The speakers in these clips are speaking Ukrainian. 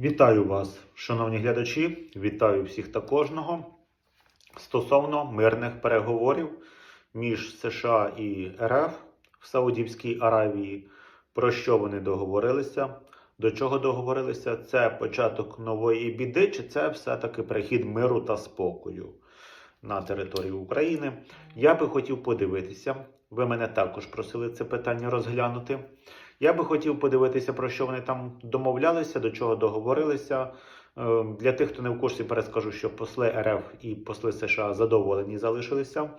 Вітаю вас, шановні глядачі. Вітаю всіх та кожного. Стосовно мирних переговорів між США і РФ в Саудівській Аравії, про що вони договорилися, до чого договорилися, це початок нової біди, чи це все-таки прихід миру та спокою на території України. Я би хотів подивитися. Ви мене також просили це питання розглянути. Я би хотів подивитися, про що вони там домовлялися, до чого договорилися. Е, Для тих, хто не в курсі, перескажу, що посли РФ і посли США задоволені залишилися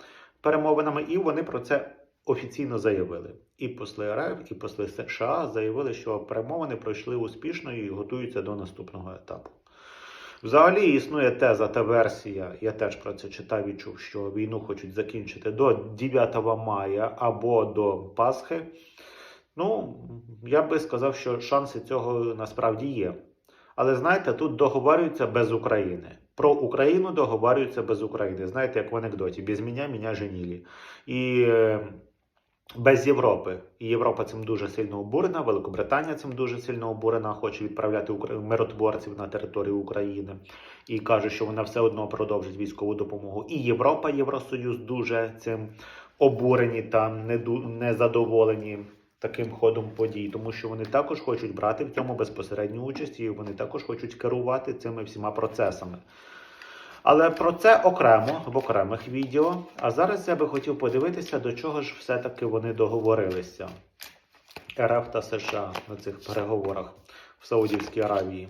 перемовинами, і вони про це офіційно заявили. І посли РФ, і посли США заявили, що перемовини пройшли успішно і готуються до наступного етапу. Взагалі існує теза та версія, я теж про це читав і чув, що війну хочуть закінчити до 9 мая або до Пасхи. Ну, я би сказав, що шанси цього насправді є. Але знаєте, тут договорюються без України. Про Україну договорюються без України. Знаєте, як в анекдоті: без мене, мене женілі. І е, без Європи. І Європа цим дуже сильно обурена, Великобританія цим дуже сильно обурена, хоче відправляти миротворців на територію України і каже, що вона все одно продовжить військову допомогу. І Європа, Євросоюз дуже цим обурені та незадоволені таким ходом подій, тому що вони також хочуть брати в цьому безпосередню участь, і вони також хочуть керувати цими всіма процесами. Але про це окремо в окремих відео. А зараз я би хотів подивитися, до чого ж все-таки вони договорилися. РФ та США на цих переговорах в Саудівській Аравії.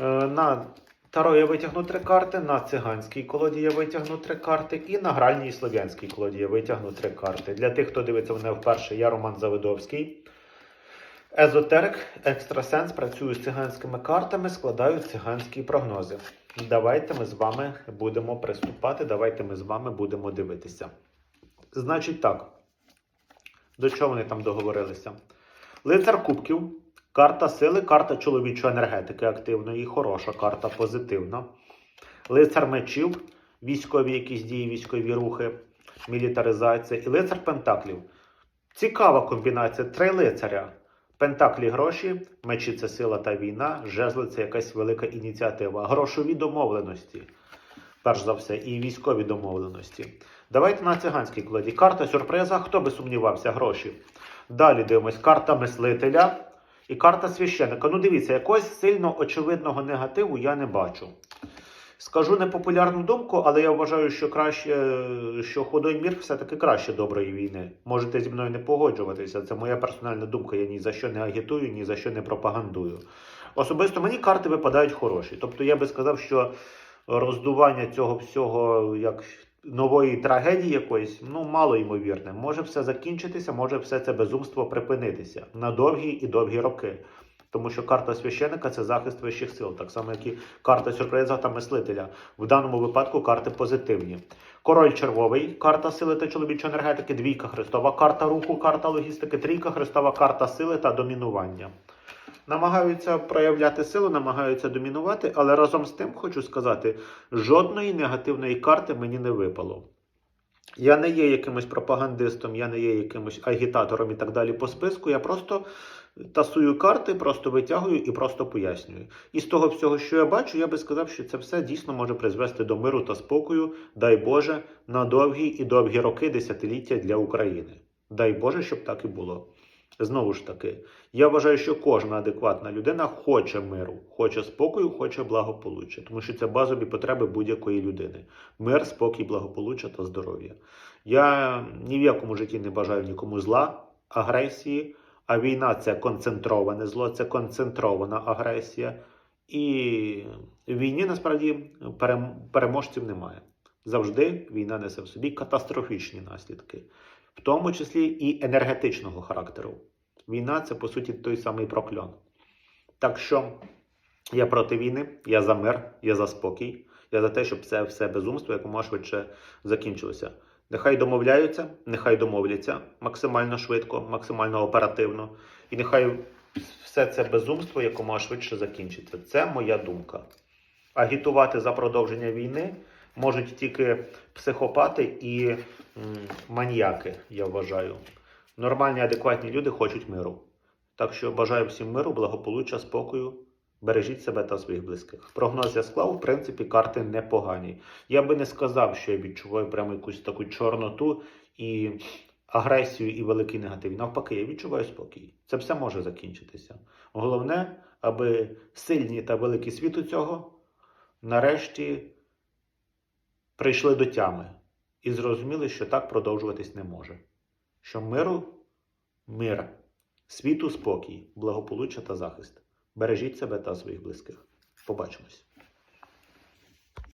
Е, На Таро я витягну три карти, на циганській колоді я витягну три карти, і на гральній слов'янській колоді я витягну три карти. Для тих, хто дивиться мене вперше, я Роман Завидовський. Езотерик, екстрасенс, працюю з циганськими картами, складаю циганські прогнози. Давайте ми з вами будемо приступати, давайте ми з вами будемо дивитися. Значить так, до чого вони там договорилися? Лицар Кубків, карта сили, карта чоловічої енергетики активної, хороша карта, позитивна. Лицар мечів, військові якісь дії, військові рухи, мілітаризація. І лицар Пентаклів. Цікава комбінація. Три лицаря. Пентаклі гроші, мечі це сила та війна, жезли це якась велика ініціатива. Грошові домовленості, перш за все, і військові домовленості. Давайте на циганській кладі. Карта сюрприза, хто би сумнівався, гроші. Далі дивимось, карта мислителя і карта священика. Ну, дивіться, якогось сильно очевидного негативу я не бачу. Скажу непопулярну думку, але я вважаю, що краще, що худой мір все-таки краще доброї війни. Можете зі мною не погоджуватися. Це моя персональна думка. Я ні за що не агітую, ні за що не пропагандую. Особисто мені карти випадають хороші. Тобто я би сказав, що роздування цього всього як нової трагедії якоїсь, ну мало ймовірне. Може все закінчитися, може все це безумство припинитися на довгі і довгі роки. Тому що карта священика це захист вищих сил, так само, як і карта сюрприза та мислителя. В даному випадку карти позитивні. Король червовий, карта сили та чоловічої енергетики, двійка хрестова, карта руху, карта логістики, трійка хрестова, карта сили та домінування. Намагаються проявляти силу, намагаються домінувати, але разом з тим хочу сказати, жодної негативної карти мені не випало. Я не є якимось пропагандистом, я не є якимось агітатором і так далі по списку. Я просто тасую карти, просто витягую і просто пояснюю. І з того всього, що я бачу, я би сказав, що це все дійсно може призвести до миру та спокою, дай Боже, на довгі і довгі роки, десятиліття для України. Дай Боже, щоб так і було. Знову ж таки, я вважаю, що кожна адекватна людина хоче миру, хоче спокою, хоче благополуччя, тому що це базові потреби будь-якої людини: мир, спокій, благополуччя та здоров'я. Я ні в якому житті не бажаю нікому зла, агресії, а війна це концентроване зло, це концентрована агресія. І в війні насправді переможців немає. Завжди війна несе в собі катастрофічні наслідки, в тому числі і енергетичного характеру. Війна це по суті той самий прокльон. Так що я проти війни, я за мир, я за спокій, я за те, щоб це все безумство якомога швидше закінчилося. Нехай домовляються, нехай домовляться максимально швидко, максимально оперативно, і нехай все це безумство якомога швидше закінчиться. Це моя думка. Агітувати за продовження війни можуть тільки психопати і м, маніяки, я вважаю. Нормальні, адекватні люди хочуть миру. Так що бажаю всім миру, благополуччя, спокою Бережіть себе та своїх близьких. Прогноз я склав, в принципі, карти непогані. Я би не сказав, що я відчуваю прямо якусь таку чорноту і агресію і великий негатив. Навпаки, я відчуваю спокій. Це все може закінчитися. Головне, аби сильні та великі світу цього нарешті прийшли до тями і зрозуміли, що так продовжуватись не може. Що миру, мир, світу спокій, благополуччя та захист. Бережіть себе та своїх близьких. Побачимось.